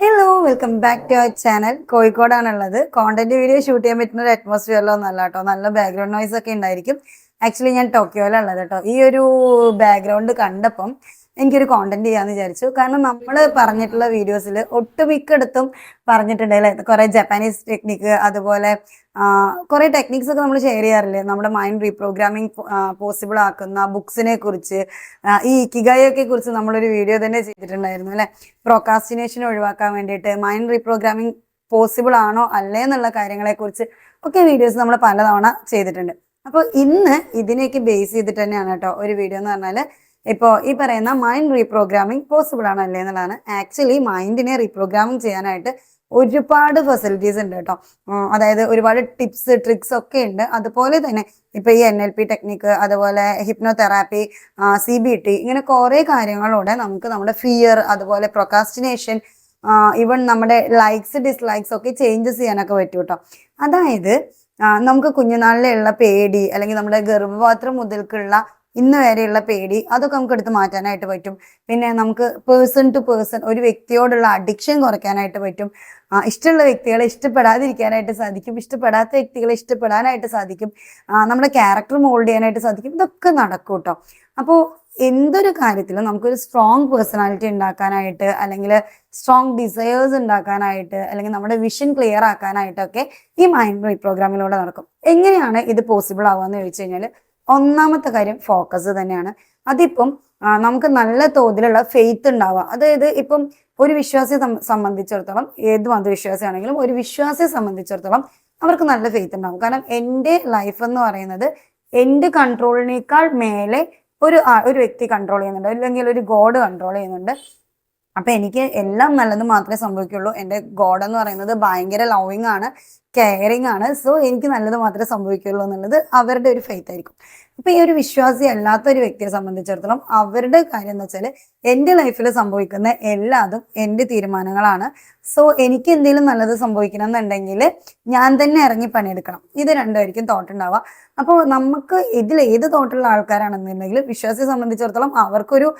Hello welcome back to our channel കോഴിക്കോടാണുള്ളത്. Content video shoot ചെയ്യാൻ പറ്റുന്ന ഒരു അറ്റ്മോസ്ഫിയറിലോ നല്ല കേട്ടോ. നല്ല ബാക്ക്ഗ്രൗണ്ട് നോയ്സ് ഒക്കെ ഉണ്ടായിരിക്കും. ആക്ച്വലി ഞാൻ ടോക്കിയോയിലുള്ളത് കേട്ടോ. ഈ ഒരു ബാക്ക്ഗ്രൗണ്ട് കണ്ടപ്പം എനിക്കൊരു കോണ്ടന്റ് ചെയ്യാന്ന് വിചാരിച്ചു. കാരണം നമ്മൾ പറഞ്ഞിട്ടുള്ള വീഡിയോസിൽ ഒട്ടുമിക്കയിടത്തും പറഞ്ഞിട്ടുണ്ട് അല്ലേ കുറെ ജപ്പാനീസ് ടെക്നിക്ക് അതുപോലെ കുറെ ടെക്നിക്സ് ഒക്കെ നമ്മൾ ഷെയർ ചെയ്യാറില്ലേ? നമ്മുടെ മൈൻഡ് റീപ്രോഗ്രാമിംഗ് പോസിബിൾ ആക്കുന്ന ബുക്സിനെ കുറിച്ച് ഈ ഇക്കിഗായൊക്കെ കുറിച്ച് നമ്മളൊരു വീഡിയോ തന്നെ ചെയ്തിട്ടുണ്ടായിരുന്നു അല്ലെ? പ്രോകാസ്റ്റിനേഷൻ ഒഴിവാക്കാൻ വേണ്ടിയിട്ട് മൈൻഡ് റീപ്രോഗ്രാമിംഗ് പോസിബിൾ ആണോ അല്ലേ എന്നുള്ള കാര്യങ്ങളെ കുറിച്ച് ഒക്കെ വീഡിയോസ് നമ്മൾ പലതവണ ചെയ്തിട്ടുണ്ട്. അപ്പോൾ ഇന്ന് ഇതിനേക്ക് ബേസ് ചെയ്തിട്ട് തന്നെയാണ് കേട്ടോ ഒരു വീഡിയോ എന്ന് പറഞ്ഞാൽ ഇപ്പോൾ ഈ പറയുന്ന മൈൻഡ് റീപ്രോഗ്രാമിംഗ് പോസിബിൾ ആണോ അല്ലേ എന്നുള്ളതാണ് ആക്ച്വലി മൈൻഡിനെ റീപ്രോഗ്രാമിംഗ് ചെയ്യാനായിട്ട് ഒരുപാട് ഫെസിലിറ്റീസ് ഉണ്ട് കേട്ടോ. അതായത് ഒരുപാട് ടിപ്സ് ട്രിക്സ് ഒക്കെ ഉണ്ട്. അതുപോലെ തന്നെ ഇപ്പൊ ഈ എൻ എൽ പി ടെക്നിക്ക് അതുപോലെ ഹിപ്നോതെറാപ്പി സി ബി ടി ഇങ്ങനെ കുറെ കാര്യങ്ങളോടെ നമുക്ക് നമ്മുടെ ഫിയർ അതുപോലെ പ്രൊക്കാസ്റ്റിനേഷൻ ഈവൻ നമ്മുടെ ലൈക്സ് ഡിസ്ലൈക്സ് ഒക്കെ ചേഞ്ചസ് ചെയ്യാനൊക്കെ പറ്റും കേട്ടോ. അതായത് നമുക്ക് കുഞ്ഞുനാളിലുള്ള പേടി അല്ലെങ്കിൽ നമ്മുടെ ഗർഭപാത്രം മുതൽക്കുള്ള ഇന്ന് വരെയുള്ള പേടി അതൊക്കെ നമുക്ക് എടുത്ത് മാറ്റാനായിട്ട് പറ്റും. പിന്നെ നമുക്ക് പേഴ്സൺ ടു പേഴ്സൺ ഒരു വ്യക്തിയോടുള്ള അഡിക്ഷൻ കുറയ്ക്കാനായിട്ട് പറ്റും. ഇഷ്ടമുള്ള വ്യക്തികളെ ഇഷ്ടപ്പെടാതിരിക്കാനായിട്ട് സാധിക്കും. ഇഷ്ടപ്പെടാത്ത വ്യക്തികളെ ഇഷ്ടപ്പെടാനായിട്ട് സാധിക്കും. നമ്മുടെ ക്യാരക്ടർ മോൾഡ് ചെയ്യാനായിട്ട് സാധിക്കും. ഇതൊക്കെ നടക്കും കേട്ടോ അപ്പോൾ എന്തൊരു കാര്യത്തിലും നമുക്കൊരു സ്ട്രോങ് പേഴ്സണാലിറ്റി ഉണ്ടാക്കാനായിട്ട് അല്ലെങ്കിൽ സ്ട്രോങ് ഡിസയേഴ്സ് ഉണ്ടാക്കാനായിട്ട് അല്ലെങ്കിൽ നമ്മുടെ വിഷൻ ക്ലിയർ ആക്കാനായിട്ടൊക്കെ ഈ മൈൻഡ് റീപ്രോഗ്രാമിലൂടെ നടക്കും. എങ്ങനെയാണ് ഇത് പോസിബിൾ ആവുക എന്ന് ചോദിച്ചു കഴിഞ്ഞാൽ ഒന്നാമത്തെ കാര്യം ഫോക്കസ് തന്നെയാണ്. അതിപ്പം നമുക്ക് നല്ല തോതിലുള്ള ഫെയ്ത്ത് ഉണ്ടാവുക. അതായത് ഇപ്പം ഒരു വിശ്വാസിയെ സംബന്ധിച്ചിടത്തോളം ഏത് മതവിശ്വാസിയാണെങ്കിലും ഒരു വിശ്വാസിയെ സംബന്ധിച്ചിടത്തോളം അവർക്ക് നല്ല ഫെയ്ത്ത് ഉണ്ടാവും. കാരണം എന്റെ ലൈഫ് എന്ന് പറയുന്നത് എന്റെ കൺട്രോളിനേക്കാൾ മേലെ ഒരു ഒരു വ്യക്തി കൺട്രോൾ ചെയ്യുന്നുണ്ട്. അല്ലെങ്കിൽ ഒരു ഗോഡ് കൺട്രോൾ ചെയ്യുന്നുണ്ട്. അപ്പൊ എനിക്ക് എല്ലാം നല്ലത് മാത്രമേ സംഭവിക്കുള്ളൂ. എന്റെ ഗോഡ് എന്ന് പറയുന്നത് ഭയങ്കര ലവിങ് ആണ് കെയറിങ് ആണ്. സോ എനിക്ക് നല്ലത് മാത്രമേ സംഭവിക്കുള്ളൂ എന്നുള്ളത് അവരുടെ ഒരു ഫെയ്ത്ത് ആയിരിക്കും. ഇപ്പൊ ഈ ഒരു വിശ്വാസി അല്ലാത്ത ഒരു വ്യക്തിയെ സംബന്ധിച്ചിടത്തോളം അവരുടെ കാര്യം എന്ന് വെച്ചാൽ എന്റെ ലൈഫിൽ സംഭവിക്കുന്ന എല്ലാതും എന്റെ തീരുമാനങ്ങളാണ്. സോ എനിക്ക് എന്തെങ്കിലും നല്ലത് സംഭവിക്കണം എന്നുണ്ടെങ്കിൽ ഞാൻ തന്നെ ഇറങ്ങി പണിയെടുക്കണം. ഇത് രണ്ടുമായിരിക്കും തോട്ട് ഉണ്ടാവുക അപ്പോൾ നമുക്ക് ഇതിൽ ഏത് തോട്ടുള്ള ആൾക്കാരാണെന്നുണ്ടെങ്കിൽ വിശ്വാസിയെ സംബന്ധിച്ചിടത്തോളം അവർക്കൊരു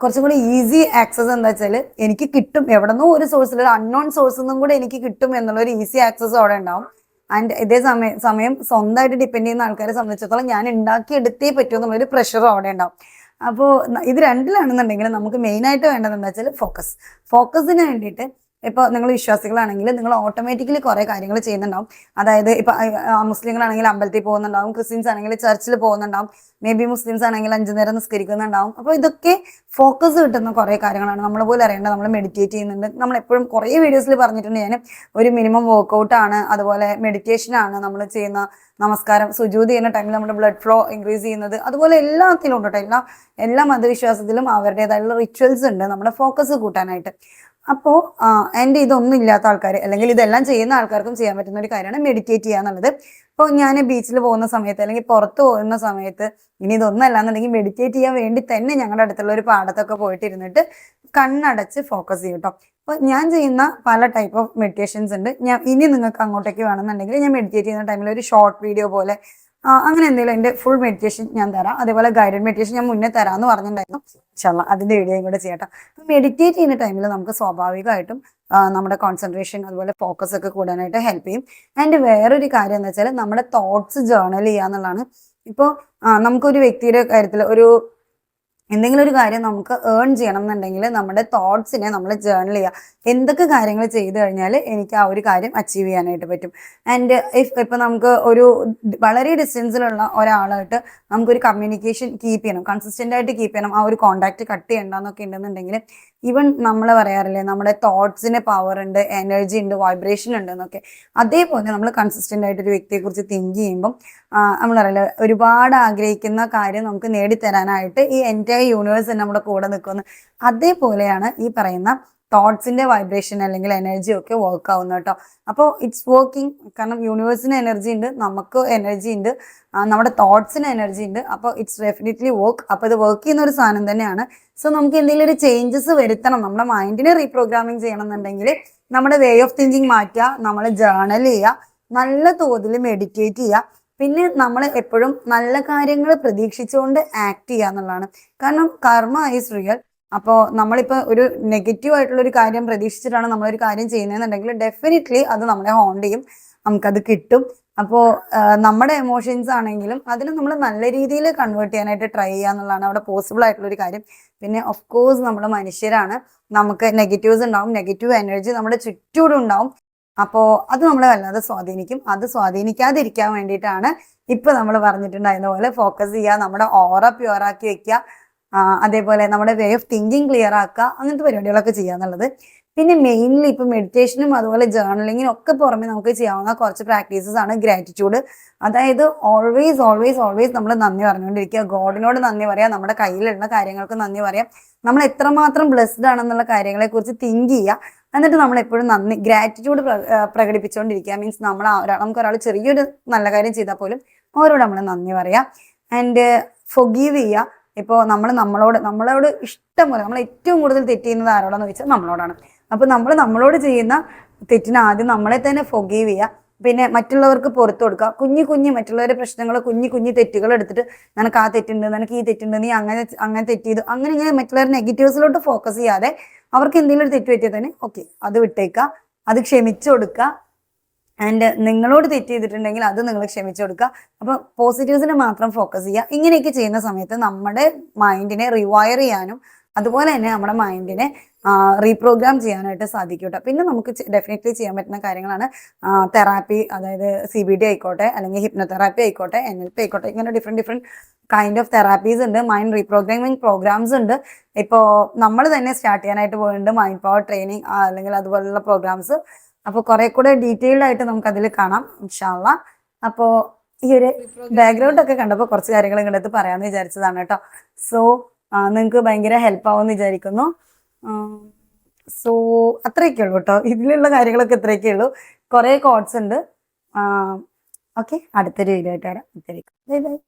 കുറച്ചും കൂടി ഈസി ആക്സസ് എന്താ വെച്ചാൽ എനിക്ക് കിട്ടും. എവിടെന്നോ ഒരു സോഴ്സിൽ അൺനോൺ സോഴ്സിൽ നിന്നും കൂടെ എനിക്ക് കിട്ടും എന്നുള്ള ഒരു ഈസി ആക്സസ് അവിടെ ഉണ്ടാവും. ആൻഡ് ഇതേ സമയം സമയം സ്വന്തമായിട്ട് ഡിപ്പെൻഡ് ചെയ്യുന്ന ആൾക്കാരെ സംബന്ധിച്ചിടത്തോളം ഞാൻ ഉണ്ടാക്കി എടുത്തേ പറ്റൂ എന്നുള്ളൊരു പ്രഷറും അവിടെ ഉണ്ടാവും. അപ്പോൾ ഇത് രണ്ടിലാണെന്നുണ്ടെങ്കിൽ നമുക്ക് മെയിനായിട്ട് വേണ്ടത് എന്താ വെച്ചാൽ ഫോക്കസ് ഫോക്കസിന് വേണ്ടിയിട്ട് ഇപ്പോൾ നിങ്ങൾ വിശ്വാസികളാണെങ്കിൽ നിങ്ങൾ ഓട്ടോമാറ്റിക്കലി കുറേ കാര്യങ്ങൾ ചെയ്യുന്നുണ്ടാവും. അതായത് ഇപ്പോൾ മുസ്ലിങ്ങളാണെങ്കിൽ അമ്പലത്തിൽ പോകുന്നുണ്ടാവും. ക്രിസ്ത്യൻസ് ആണെങ്കിൽ ചർച്ചിൽ പോകുന്നുണ്ടാവും. മേ ബി മുസ്ലിംസ് ആണെങ്കിൽ അഞ്ചു നേരം നിസ്കരിക്കുന്നുണ്ടാവും. അപ്പോൾ ഇതൊക്കെ ഫോക്കസ് കിട്ടുന്ന കുറേ കാര്യങ്ങളാണ്. നമ്മളെ പോലെ അറിയേണ്ടത് നമ്മൾ മെഡിറ്റേറ്റ് ചെയ്യുന്നുണ്ട്. നമ്മൾ എപ്പോഴും കുറേ വീഡിയോസിൽ പറഞ്ഞിട്ടുണ്ട് ഞാൻ ഒരു മിനിമം വർക്കൗട്ടാണ് അതുപോലെ മെഡിറ്റേഷൻ ആണ് നമ്മൾ ചെയ്യുന്ന നമസ്കാരം. സുജൂതി ചെയ്യുന്ന ടൈമിൽ നമ്മുടെ ബ്ലഡ് ഫ്ലോ ഇൻക്രീസ് ചെയ്യുന്നത്. അതുപോലെ എല്ലാത്തിലും ഉണ്ട് കേട്ടോ. എല്ലാ എല്ലാ മതവിശ്വാസത്തിലും അവരുടേതായിട്ടുള്ള റിച്വൽസ് ഉണ്ട്. നമ്മുടെ ഫോക്കസ് കൂട്ടാനായിട്ട്. അപ്പോൾ എന്റെ ഇതൊന്നും ഇല്ലാത്ത ആൾക്കാർ അല്ലെങ്കിൽ ഇതെല്ലാം ചെയ്യുന്ന ആൾക്കാർക്കും ചെയ്യാൻ പറ്റുന്ന ഒരു കാര്യമാണ് മെഡിറ്റേറ്റ് ചെയ്യുക എന്നുള്ളത്. ഇപ്പോൾ ഞാൻ ബീച്ചിൽ പോകുന്ന സമയത്ത് അല്ലെങ്കിൽ പുറത്ത് പോകുന്ന സമയത്ത് ഇനി ഇതൊന്നല്ല എന്നുണ്ടെങ്കിൽ മെഡിറ്റേറ്റ് ചെയ്യാൻ വേണ്ടി തന്നെ ഞങ്ങളുടെ അടുത്തുള്ള ഒരു പാടത്തൊക്കെ പോയിട്ടിരുന്നിട്ട് കണ്ണടച്ച് ഫോക്കസ് ചെയ്യും കേട്ടോ അപ്പോൾ ഞാൻ ചെയ്യുന്ന പല ടൈപ്പ് ഓഫ് മെഡിറ്റേഷൻസ് ഉണ്ട്. ഞാൻ ഇനി നിങ്ങൾക്ക് അങ്ങോട്ടേക്ക് വേണമെന്നുണ്ടെങ്കിൽ ഞാൻ മെഡിറ്റേറ്റ് ചെയ്യുന്ന ടൈമിൽ ഒരു ഷോർട്ട് വീഡിയോ പോലെ അങ്ങനെ എന്തെങ്കിലും എന്റെ ഫുൾ മെഡിറ്റേഷൻ ഞാൻ തരാം. അതേപോലെ ഗൈഡഡ് മെഡിറ്റേഷൻ ഞാൻ മുന്നേ തരാമെന്ന് പറഞ്ഞിട്ടുണ്ടായിരുന്നു. ഇൻഷാല്ലാ അതിന്റെ വീഡിയോയും കൂടെ ചെയ്യട്ടോ. മെഡിറ്റേറ്റ് ചെയ്യുന്ന ടൈമിൽ നമുക്ക് സ്വാഭാവികമായിട്ടും നമ്മുടെ കോൺസെൻട്രേഷൻ അതുപോലെ ഫോക്കസ് ഒക്കെ കൂടാനായിട്ട് ഹെൽപ്പ് ചെയ്യും. ആൻഡ് വേറൊരു കാര്യം എന്ന് വെച്ചാൽ നമ്മുടെ തോട്ട്സ് ജേർണൽ ചെയ്യുക എന്നുള്ളതാണ് ഇപ്പോൾ നമുക്കൊരു വ്യക്തിയുടെ കാര്യത്തിൽ ഒരു എന്തെങ്കിലും ഒരു കാര്യം നമുക്ക് ഏൺ ചെയ്യണം എന്നുണ്ടെങ്കിൽ നമ്മുടെ തോട്ട്സിനെ നമ്മൾ ജേർണൽ ചെയ്യുക. എന്തൊക്കെ കാര്യങ്ങൾ ചെയ്തു കഴിഞ്ഞാൽ എനിക്ക് ആ ഒരു കാര്യം അച്ചീവ് ചെയ്യാനായിട്ട് പറ്റും. ആൻഡ് ഇഫ് ഇപ്പം നമുക്ക് ഒരു വളരെ ഡിസ്റ്റൻസിലുള്ള ഒരാളായിട്ട് നമുക്കൊരു കമ്മ്യൂണിക്കേഷൻ കീപ്പ് ചെയ്യണം. കൺസിസ്റ്റന്റ് ആയിട്ട് കീപ്പ് ചെയ്യണം. ആ ഒരു കോണ്ടാക്ട് കട്ട് ചെയ്യണ്ടെന്നൊക്കെ ഉണ്ടെന്നുണ്ടെങ്കിൽ ഈവൻ നമ്മൾ പറയാറില്ലേ നമ്മുടെ തോട്ട്സിന് പവർ ഉണ്ട് എനർജി ഉണ്ട് വൈബ്രേഷൻ ഉണ്ട് എന്നൊക്കെ. അതേപോലെ നമ്മൾ കൺസിസ്റ്റന്റ് ആയിട്ട് ഒരു വ്യക്തിയെക്കുറിച്ച് തിങ്ക് ചെയ്യുമ്പം നമ്മൾ അറിയില്ല ഒരുപാട് ആഗ്രഹിക്കുന്ന കാര്യം നമുക്ക് നേടിത്തരാനായിട്ട് ഈ എന്റെ യൂണിവേഴ്സ് നമ്മുടെ കൂടെ നിൽക്കുന്നു അതേപോലെയാണ് ഈ പറയുന്ന തോട്ട്സിന്റെ വൈബ്രേഷൻ അല്ലെങ്കിൽ എനർജി ഒക്കെ വർക്ക് ആവുന്നത് കേട്ടോ. അപ്പോൾ ഇറ്റ്സ് വർക്കിംഗ് കാരണം യൂണിവേഴ്സിന് എനർജി ഉണ്ട് നമുക്ക് എനർജി ഉണ്ട് നമ്മുടെ തോട്ട്സിന് എനർജി ഉണ്ട്. അപ്പോൾ ഇറ്റ്സ് ഡെഫിനറ്റ്ലി വർക്ക് അപ്പോൾ ഇത് വർക്ക് ചെയ്യുന്ന ഒരു സാധനം തന്നെയാണ്. സോ നമുക്ക് എന്തെങ്കിലും ഒരു ചേഞ്ചസ് വരുത്തണം. നമ്മുടെ മൈൻഡിനെ റീപ്രോഗ്രാമിംഗ് ചെയ്യണം എന്നുണ്ടെങ്കിൽ നമ്മുടെ വേ ഓഫ് തിങ്കിങ് മാറ്റുക നമ്മൾ ജേണൽ ചെയ്യുക നല്ല തോതിൽ മെഡിറ്റേറ്റ് ചെയ്യുക. പിന്നെ നമ്മൾ എപ്പോഴും നല്ല കാര്യങ്ങൾ പ്രതീക്ഷിച്ചുകൊണ്ട് ആക്ട് ചെയ്യുക എന്നുള്ളതാണ്. കാരണം കർമ്മ ഈസ് റിയൽ അപ്പോൾ നമ്മളിപ്പോൾ ഒരു നെഗറ്റീവ് ആയിട്ടുള്ള ഒരു കാര്യം പ്രതീക്ഷിച്ചിട്ടാണ് നമ്മളൊരു കാര്യം ചെയ്യുന്നതെന്നുണ്ടെങ്കിൽ ഡെഫിനറ്റ്ലി അത് നമ്മളെ ഹോണ്ട് ചെയ്യും. നമുക്കത് കിട്ടും. അപ്പോൾ നമ്മുടെ എമോഷൻസ് ആണെങ്കിലും അതിൽ നമ്മൾ നല്ല രീതിയിൽ കൺവേർട്ട് ചെയ്യാനായിട്ട് ട്രൈ ചെയ്യുക എന്നുള്ളതാണ് അവിടെ പോസിബിൾ ആയിട്ടുള്ള ഒരു കാര്യം. പിന്നെ ഓഫ് കോഴ്സ് നമ്മൾ മനുഷ്യരാണ്. നമുക്ക് നെഗറ്റീവ്സ് ഉണ്ടാവും നെഗറ്റീവ് എനർജി നമ്മുടെ ചുറ്റൂടും ഉണ്ടാവും. അപ്പോൾ അത് നമ്മളെ വല്ലാതെ സ്വാധീനിക്കും. അത് സ്വാധീനിക്കാതിരിക്കാൻ വേണ്ടിയിട്ടാണ് ഇപ്പൊ നമ്മൾ പറഞ്ഞിട്ടുണ്ടായിരുന്ന പോലെ ഫോക്കസ് ചെയ്യുക നമ്മുടെ ഓറ പ്യുവറാക്കി വെക്കുക അതേപോലെ നമ്മുടെ വേ ഓഫ് തിങ്കിങ് ക്ലിയർ ആക്കുക അങ്ങനത്തെ പരിപാടികളൊക്കെ ചെയ്യുക എന്നുള്ളത്. പിന്നെ മെയിൻലി ഇപ്പൊ മെഡിറ്റേഷനും അതുപോലെ ജേർണലിങ്ങിനും ഒക്കെ പുറമെ നമുക്ക് ചെയ്യാവുന്ന കുറച്ച് പ്രാക്ടീസസ് ആണ് ഗ്രാറ്റിറ്റ്യൂഡ് അതായത് ഓൾവേസ് ഓൾവേസ് ഓൾവേസ് നമ്മൾ നന്ദി പറഞ്ഞുകൊണ്ടിരിക്കുക ഗോഡിനോട് നന്ദി പറയാം നമ്മുടെ കയ്യിലുള്ള കാര്യങ്ങൾക്ക് നന്ദി പറയാം. നമ്മൾ എത്രമാത്രം ബ്ലെസ്ഡ് ആണെന്നുള്ള കാര്യങ്ങളെക്കുറിച്ച് തിങ്ക് ചെയ്യുക എന്നിട്ട് നമ്മൾ എപ്പോഴും നന്ദി ഗ്രാറ്റിറ്റ്യൂഡ് പ്രകടിപ്പിച്ചുകൊണ്ടിരിക്കുക മീൻസ് നമ്മൾ നമുക്ക് ഒരാൾ ചെറിയൊരു നല്ല കാര്യം ചെയ്താൽ പോലും അവരോട് നമ്മൾ നന്ദി പറയാം. ആൻഡ് ഫൊഗീവ് ചെയ്യുക ഇപ്പോൾ നമ്മൾ നമ്മളോട് നമ്മളോട് ഇഷ്ടം പോലെ നമ്മൾ ഏറ്റവും കൂടുതൽ തെറ്റ് ചെയ്യുന്നത് ആരോടാന്ന് ചോദിച്ചാൽ നമ്മളോടാണ്. അപ്പോൾ നമ്മൾ നമ്മളോട് ചെയ്യുന്ന തെറ്റിന് ആദ്യം നമ്മളെ തന്നെ ഫൊഗീവ് ചെയ്യുക പിന്നെ മറ്റുള്ളവർക്ക് പുറത്തു കൊടുക്കുക. കുഞ്ഞു കുഞ്ഞു മറ്റുള്ളവരുടെ പ്രശ്നങ്ങൾ കുഞ്ഞു കുഞ്ഞു തെറ്റുകൾ എടുത്തിട്ട് നിനക്ക് ആ തെറ്റുണ്ട് നിനക്ക് ഈ തെറ്റുണ്ട് നീ അങ്ങനെ അങ്ങനെ തെറ്റ് ചെയ്തു അങ്ങനെ ഇങ്ങനെ മറ്റുള്ളവരുടെ നെഗറ്റീവ്സിലോട്ട് ഫോക്കസ് ചെയ്യാതെ അവർക്ക് എന്തെങ്കിലും ഒരു തെറ്റ് പറ്റിയാൽ തന്നെ ഓക്കെ അത് വിട്ടേക്കുക അത് ക്ഷമിച്ചു കൊടുക്കുക. ആൻഡ് നിങ്ങളോട് തെറ്റ് ചെയ്തിട്ടുണ്ടെങ്കിൽ അത് നിങ്ങൾ ക്ഷമിച്ചു കൊടുക്കുക. അപ്പോൾ പോസിറ്റീവ്സിനെ മാത്രം ഫോക്കസ് ചെയ്യുക. ഇങ്ങനെയൊക്കെ ചെയ്യുന്ന സമയത്ത് നമ്മുടെ മൈൻഡിനെ റിവയർ ചെയ്യാനും അതുപോലെ തന്നെ നമ്മുടെ മൈൻഡിനെ റീപ്രോഗ്രാം ചെയ്യാനായിട്ട് സാധിക്കും കേട്ടോ. പിന്നെ നമുക്ക് ഡെഫിനറ്റ്ലി ചെയ്യാൻ പറ്റുന്ന കാര്യങ്ങളാണ് തെറാപ്പി അതായത് സി ബി ഡി ആയിക്കോട്ടെ അല്ലെങ്കിൽ ഹിപ്നോതെറാപ്പി ആയിക്കോട്ടെ എൻ എൽ പി ആയിക്കോട്ടെ ഇങ്ങനെ different different kind of therapies ഉണ്ട് മൈൻഡ് റീപ്രോഗ്രാമിംഗ് പ്രോഗ്രാംസ് ഉണ്ട്. ഇപ്പോൾ നമ്മൾ തന്നെ സ്റ്റാർട്ട് ചെയ്യാനായിട്ട് പോയിട്ടുണ്ട് മൈൻഡ് പവർ ട്രെയിനിങ് അല്ലെങ്കിൽ അതുപോലുള്ള പ്രോഗ്രാംസ് അപ്പോൾ കുറെ കൂടെ ഡീറ്റെയിൽഡ് ആയിട്ട് നമുക്ക് അതിൽ കാണാം ഇൻഷാള്ള അപ്പോൾ ഈ ഒരു ബാക്ക്ഗ്രൗണ്ട് ഒക്കെ കണ്ടപ്പോൾ കുറച്ച് കാര്യങ്ങൾ ഇങ്ങോട്ട് പറയാമെന്ന് വിചാരിച്ചതാണ് കേട്ടോ. സോ നിങ്ങൾക്ക് ഭയങ്കര ഹെൽപ്പ് ആവുമെന്ന് വിചാരിക്കുന്നു. സോ അത്രയൊക്കെ ഉള്ളൂ കേട്ടോ ഇതിലുള്ള കാര്യങ്ങളൊക്കെ ഇത്രയൊക്കെ ഉള്ളൂ. കുറേ കോഡ്സ് ഉണ്ട്. ഓക്കെ അടുത്തൊരു വീഡിയോ ആയിട്ട് വരാം. Bye bye